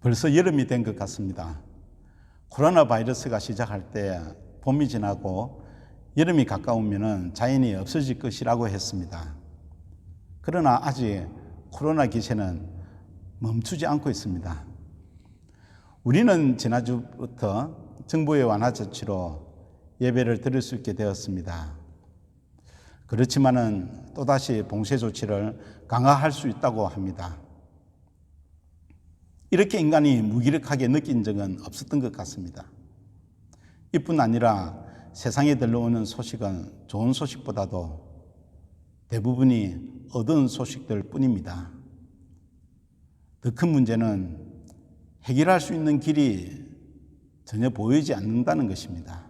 벌써 여름이 된 것 같습니다. 코로나 바이러스가 시작할 때 봄이 지나고 여름이 가까우면 자연이 없어질 것이라고 했습니다. 그러나 아직 코로나 기세는 멈추지 않고 있습니다. 우리는 지난주부터 정부의 완화 조치로 예배를 드릴 수 있게 되었습니다. 그렇지만은 또다시 봉쇄 조치를 강화할 수 있다고 합니다. 이렇게 인간이 무기력하게 느낀 적은 없었던 것 같습니다. 이뿐 아니라 세상에 들려오는 소식은 좋은 소식보다도 대부분이 얻은 소식들 뿐입니다. 더 큰 문제는 해결할 수 있는 길이 전혀 보이지 않는다는 것입니다.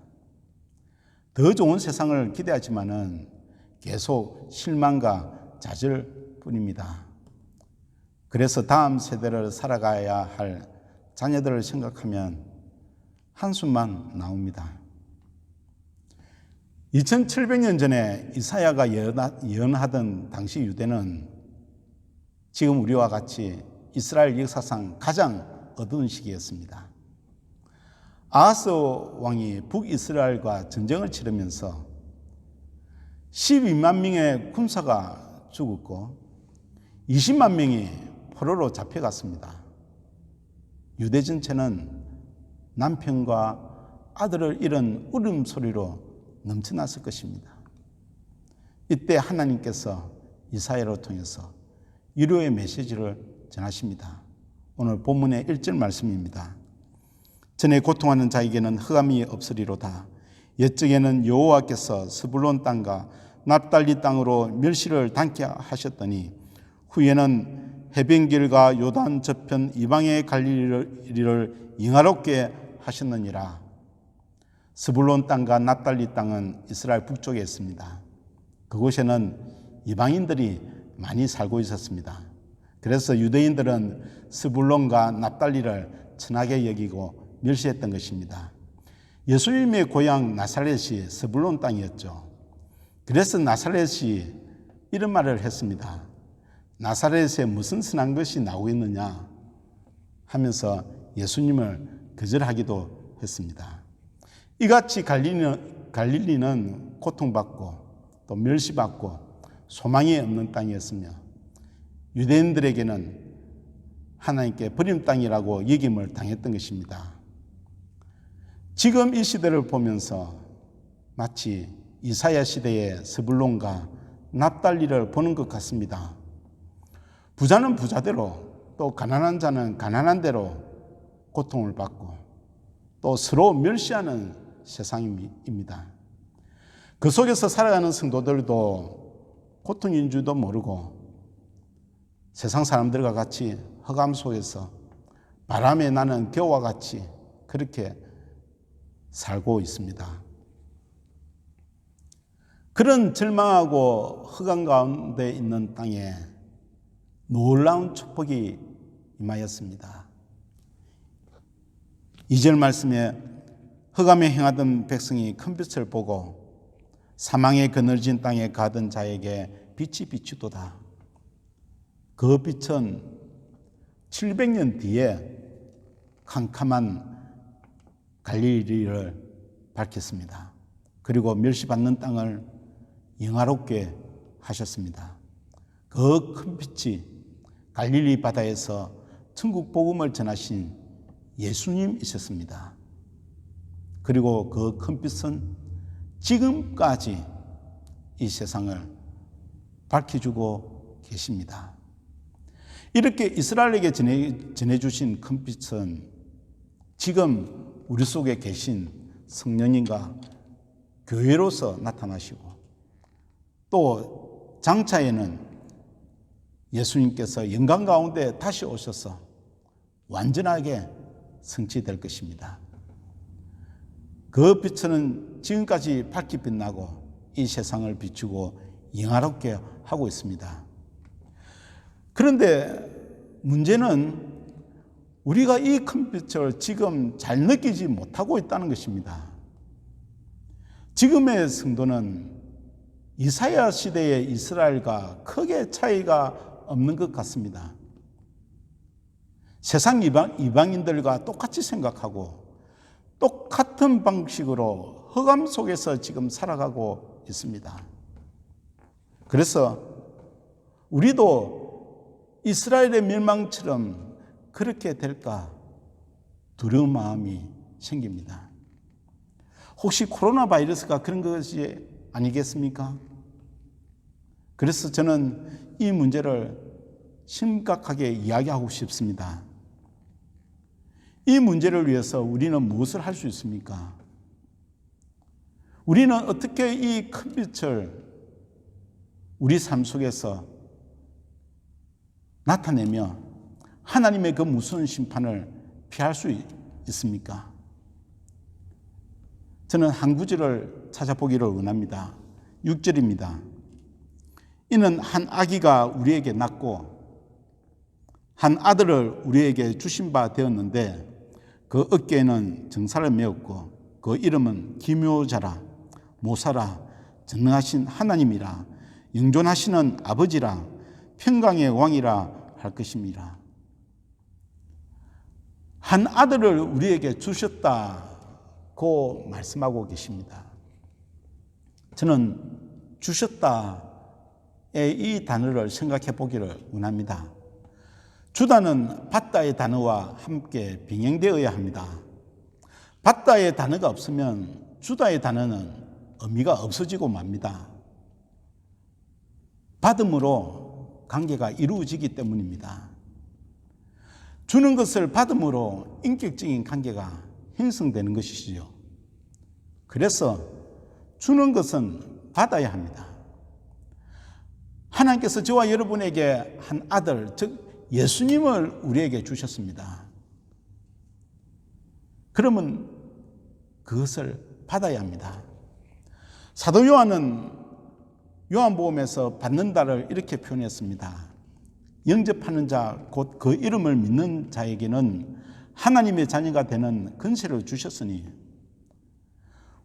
더 좋은 세상을 기대하지만은 계속 실망과 좌절 뿐입니다. 그래서 다음 세대를 살아가야 할 자녀들을 생각하면 한숨만 나옵니다. 2700년 전에 이사야가 예언하던 당시 유대는 지금 우리와 같이 이스라엘 역사상 가장 어두운 시기였습니다. 아하스 왕이 북이스라엘과 전쟁을 치르면서 12만 명의 군사가 죽었고 20만 명이 포로로 잡혀갔습니다. 유대 전체는 남편과 아들을 잃은 울음소리로 넘쳐났을 것입니다. 이때 하나님께서 이사야로 통해서 위로의 메시지를 전하십니다. 오늘 본문의 1절 말씀입니다. 전에 고통하는 자에게는 흑암이 없으리로다. 옛적에는 여호와께서 스불론 땅과 납달리 땅으로 멸시를 당케 하셨더니 후에는 해변길과 요단 저편 이방의 갈릴리를 영화롭게 하셨느니라. 스불론 땅과 납달리 땅은 이스라엘 북쪽에 있습니다. 그곳에는 이방인들이 많이 살고 있었습니다. 그래서 유대인들은 스불론과 납달리를 천하게 여기고 멸시했던 것입니다. 예수님의 고향 나사렛이 스불론 땅이었죠. 그래서 나사렛이 이런 말을 했습니다. 나사렛에 무슨 선한 것이 나오고 있느냐 하면서 예수님을 거절하기도 했습니다. 이같이 갈릴리는, 갈릴리는 고통받고 또 멸시받고 소망이 없는 땅이었으며 유대인들에게는 하나님께 버림 땅이라고 여김을 당했던 것입니다. 지금 이 시대를 보면서 마치 이사야 시대의 스불론과 납달리를 보는 것 같습니다. 부자는 부자대로 또 가난한 자는 가난한 대로 고통을 받고 또 서로 멸시하는 세상입니다. 그 속에서 살아가는 성도들도 고통인 줄도 모르고 세상 사람들과 같이 허감 속에서 바람에 나는 겨와 같이 그렇게 살고 있습니다. 그런 절망하고 흑암 가운데 있는 땅에 놀라운 축복이 임하였습니다. 2절 말씀에 흑암에 행하던 백성이 큰 빛을 보고 사망의 그늘진 땅에 가던 자에게 빛이 비추도다. 그 빛은 700년 뒤에 캄캄한 갈릴리를 밝혔습니다. 그리고 멸시받는 땅을 영화롭게 하셨습니다. 그 큰 빛이 갈릴리 바다에서 천국 복음을 전하신 예수님이셨습니다. 그리고 그 큰 빛은 지금까지 이 세상을 밝혀주고 계십니다. 이렇게 이스라엘에게 전해, 전해주신 큰 빛은 지금 우리 속에 계신 성령님과 교회로서 나타나시고 또 장차에는 예수님께서 영광 가운데 다시 오셔서 완전하게 성취될 것입니다. 그 빛은 지금까지 밝게 빛나고 이 세상을 비추고 영화롭게 하고 있습니다. 그런데 문제는 우리가 이 큰 빛을 지금 잘 느끼지 못하고 있다는 것입니다. 지금의 성도는 이사야 시대의 이스라엘과 크게 차이가 없는 것 같습니다. 세상 이방, 이방인들과 똑같이 생각하고 똑같은 방식으로 허감 속에서 지금 살아가고 있습니다. 그래서 우리도 이스라엘의 멸망처럼 그렇게 될까 두려운 마음이 생깁니다. 혹시 코로나 바이러스가 그런 것이 아니겠습니까? 그래서 저는 이 문제를 심각하게 이야기하고 싶습니다. 이 문제를 위해서 우리는 무엇을 할 수 있습니까? 우리는 어떻게 이 큰 빛을 우리 삶 속에서 나타내며 하나님의 그 무서운 심판을 피할 수 있습니까? 저는 한 구절을 찾아보기를 원합니다. 6절입니다. 이는 한 아기가 우리에게 낳고 한 아들을 우리에게 주신 바 되었는데 그 어깨에는 정사를 메었고 그 이름은 기묘자라 모사라 전능하신 하나님이라 영존하시는 아버지라 평강의 왕이라 할 것입니다. 한 아들을 우리에게 주셨다고 말씀하고 계십니다. 저는 주셨다의 이 단어를 생각해 보기를 원합니다. 주다는 받다의 단어와 함께 병행되어야 합니다. 받다의 단어가 없으면 주다의 단어는 의미가 없어지고 맙니다. 받음으로 관계가 이루어지기 때문입니다. 주는 것을 받음으로 인격적인 관계가 형성되는 것이지요. 그래서 주는 것은 받아야 합니다. 하나님께서 저와 여러분에게 한 아들, 즉 예수님을 우리에게 주셨습니다. 그러면 그것을 받아야 합니다. 사도 요한은 요한복음에서 받는다를 이렇게 표현했습니다. 영접하는 자, 곧 그 이름을 믿는 자에게는 하나님의 자녀가 되는 근세를 주셨으니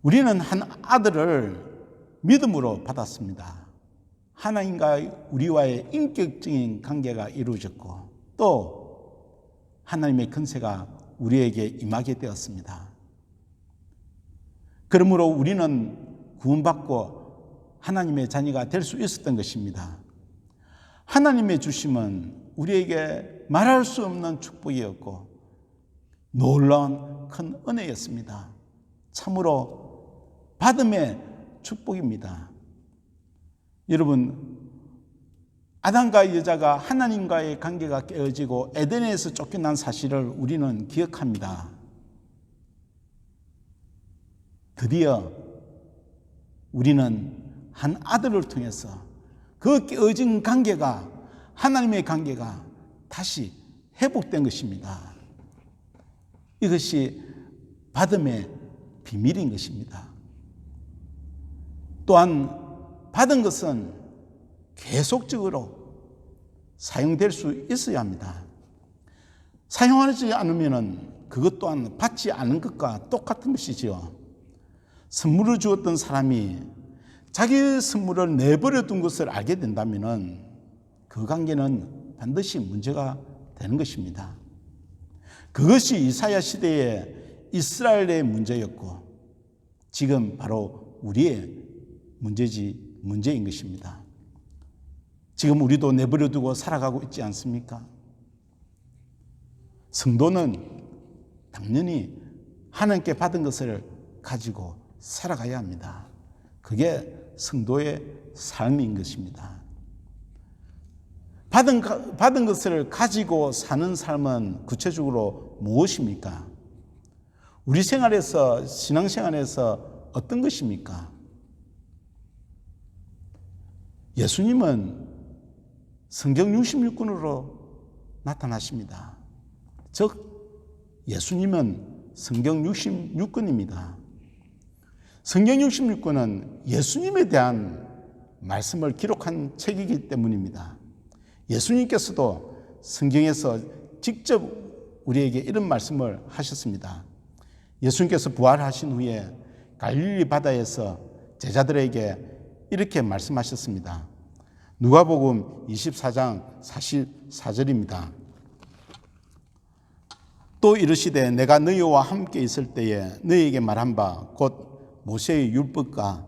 우리는 한 아들을 믿음으로 받았습니다. 하나님과 우리와의 인격적인 관계가 이루어졌고 또 하나님의 근세가 우리에게 임하게 되었습니다. 그러므로 우리는 구원받고 하나님의 자녀가 될 수 있었던 것입니다. 하나님의 주심은 우리에게 말할 수 없는 축복이었고 놀라운 큰 은혜였습니다. 참으로 받음의 축복입니다. 여러분, 아담과 여자가 하나님과의 관계가 깨어지고 에덴에서 쫓겨난 사실을 우리는 기억합니다. 드디어 우리는 한 아들을 통해서 그 깨어진 관계가 하나님의 관계가 다시 회복된 것입니다. 이것이 받음의 비밀인 것입니다. 또한 받은 것은 계속적으로 사용될 수 있어야 합니다. 사용하지 않으면 그것 또한 받지 않은 것과 똑같은 것이지요. 선물을 주었던 사람이 자기 선물을 내버려 둔 것을 알게 된다면 그 관계는 반드시 문제가 되는 것입니다. 그것이 이사야 시대의 이스라엘의 문제였고 지금 바로 우리의 문제지 문제인 것입니다. 지금 우리도 내버려 두고 살아가고 있지 않습니까? 성도는 당연히 하나님께 받은 것을 가지고 살아가야 합니다. 그게 성도의 삶인 것입니다. 받은, 받은 것을 가지고 사는 삶은 구체적으로 무엇입니까? 우리 생활에서, 신앙생활에서 어떤 것입니까? 예수님은 성경 66권으로 나타나십니다. 즉, 예수님은 성경 66권입니다. 성경 66권은 예수님에 대한 말씀을 기록한 책이기 때문입니다. 예수님께서도 성경에서 직접 우리에게 이런 말씀을 하셨습니다. 예수님께서 부활하신 후에 갈릴리 바다에서 제자들에게 이렇게 말씀하셨습니다. 누가복음 24장 44절입니다. 또 이르시되 내가 너희와 함께 있을 때에 너희에게 말한 바 곧 모세의 율법과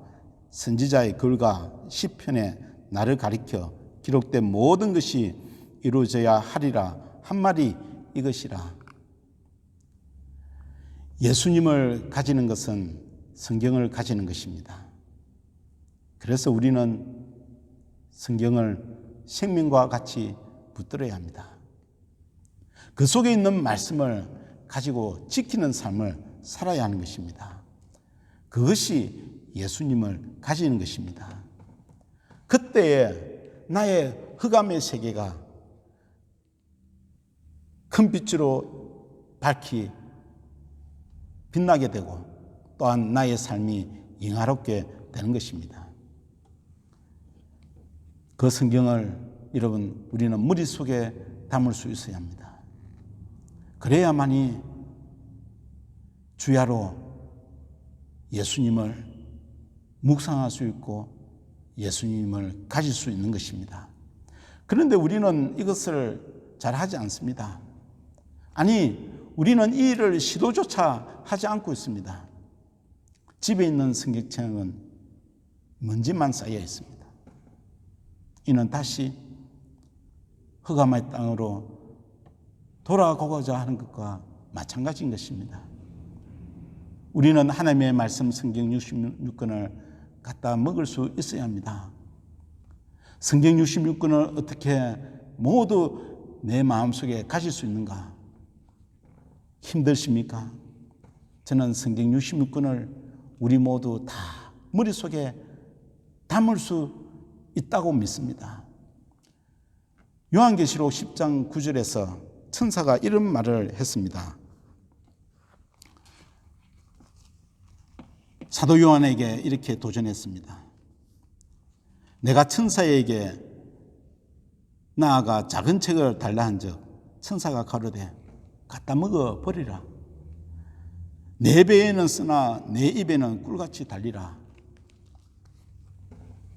선지자의 글과 시편에 나를 가리켜 기록된 모든 것이 이루어져야 하리라 한 말이 이것이라 예수님을 가지는 것은 성경을 가지는 것입니다. 그래서 우리는 성경을 생명과 같이 붙들어야 합니다. 그 속에 있는 말씀을 가지고 지키는 삶을 살아야 하는 것입니다. 그것이 예수님을 가지는 것입니다. 그때에 나의 흑암의 세계가 큰 빛으로 밝히 빛나게 되고 또한 나의 삶이 영화롭게 되는 것입니다. 그 성경을 여러분 우리는 머릿속에 담을 수 있어야 합니다. 그래야만이 주야로 예수님을 묵상할 수 있고 예수님을 가질 수 있는 것입니다. 그런데 우리는 이것을 잘 하지 않습니다. 아니, 우리는 이 일을 시도조차 하지 않고 있습니다. 집에 있는 성경책은 먼지만 쌓여 있습니다. 이는 다시 흑암의 땅으로 돌아가고자 하는 것과 마찬가지인 것입니다. 우리는 하나님의 말씀 성경 66권을 갖다 먹을 수 있어야 합니다. 성경 66권을 어떻게 모두 내 마음속에 가질 수 있는가? 힘드십니까? 저는 성경 66권을 우리 모두 다 머릿속에 담을 수 있다고 믿습니다. 요한계시록 10장 9절에서 천사가 이런 말을 했습니다. 사도 요한에게 이렇게 도전했습니다. 내가 천사에게 나아가 작은 책을 달라 한즉 천사가 가로되 갖다 먹어 버리라. 내 배에는 쓰나 내 입에는 꿀같이 달리라.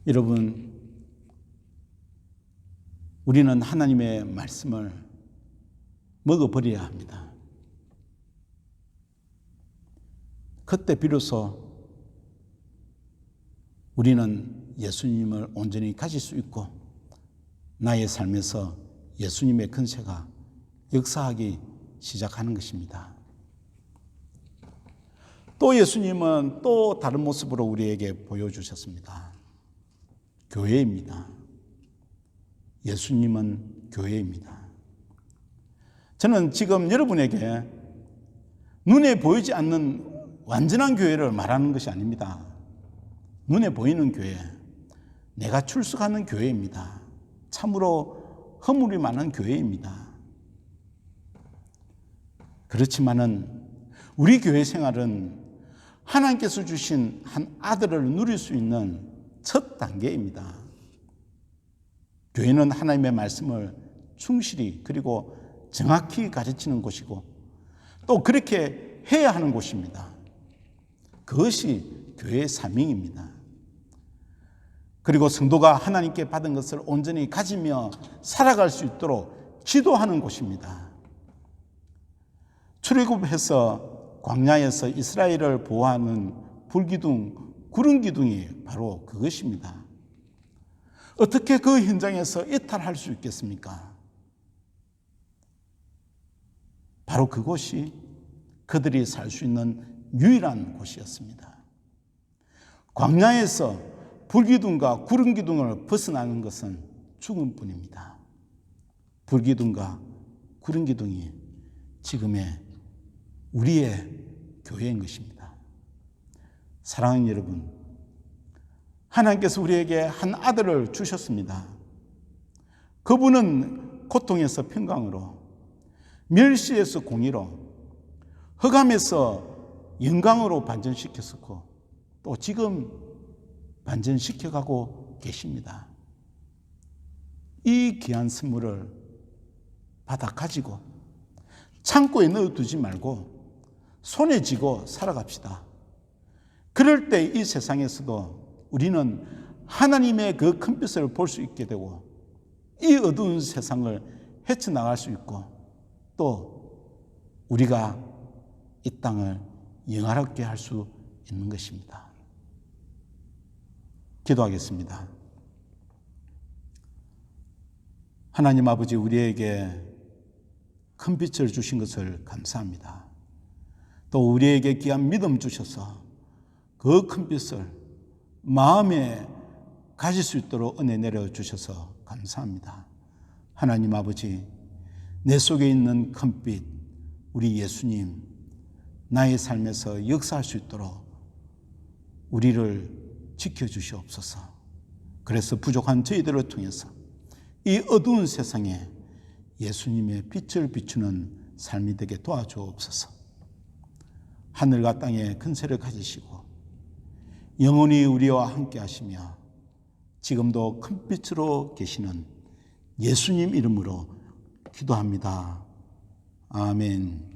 여러분, 우리는 하나님의 말씀을 먹어버려야 합니다. 그때 비로소 우리는 예수님을 온전히 가질 수 있고 나의 삶에서 예수님의 근세가 역사하기 시작하는 것입니다. 또 예수님은 또 다른 모습으로 우리에게 보여주셨습니다. 교회입니다. 예수님은 교회입니다. 저는 지금 여러분에게 눈에 보이지 않는 완전한 교회를 말하는 것이 아닙니다. 눈에 보이는 교회, 내가 출석하는 교회입니다. 참으로 허물이 많은 교회입니다. 그렇지만은 우리 교회 생활은 하나님께서 주신 한 아들을 누릴 수 있는 첫 단계입니다. 교회는 하나님의 말씀을 충실히 그리고 정확히 가르치는 곳이고 또 그렇게 해야 하는 곳입니다. 그것이 교회의 사명입니다. 그리고 성도가 하나님께 받은 것을 온전히 가지며 살아갈 수 있도록 지도하는 곳입니다. 출애굽해서 광야에서 이스라엘을 보호하는 불기둥, 구름 기둥이 바로 그것입니다. 어떻게 그 현장에서 이탈할 수 있겠습니까? 바로 그곳이 그들이 살 수 있는 유일한 곳이었습니다. 광야에서 불기둥과 구름 기둥을 벗어나는 것은 죽음 뿐입니다. 불기둥과 구름 기둥이 지금의 우리의 교회인 것입니다. 사랑하는 여러분, 하나님께서 우리에게 한 아들을 주셨습니다. 그분은 고통에서 평강으로, 멸시에서 공의로, 흑암에서 영광으로 반전시켰었고, 또 지금 반전시켜가고 계십니다. 이 귀한 선물을 받아 가지고 창고에 넣어두지 말고 손에 쥐고 살아갑시다. 그럴 때 이 세상에서도 우리는 하나님의 그 큰 빛을 볼 수 있게 되고 이 어두운 세상을 헤쳐나갈 수 있고 또 우리가 이 땅을 영화롭게 할 수 있는 것입니다. 기도하겠습니다. 하나님 아버지 우리에게 큰 빛을 주신 것을 감사합니다. 또 우리에게 귀한 믿음 주셔서 그 큰 빛을 마음에 가질 수 있도록 은혜 내려 주셔서 감사합니다. 하나님 아버지 내 속에 있는 큰 빛, 우리 예수님 나의 삶에서 역사할 수 있도록 우리를 지켜 주시옵소서. 그래서 부족한 저희들을 통해서 이 어두운 세상에 예수님의 빛을 비추는 삶이 되게 도와주옵소서. 하늘과 땅에 근세를 가지시고 영원히 우리와 함께 하시며 지금도 큰 빛으로 계시는 예수님 이름으로 기도합니다. 아멘.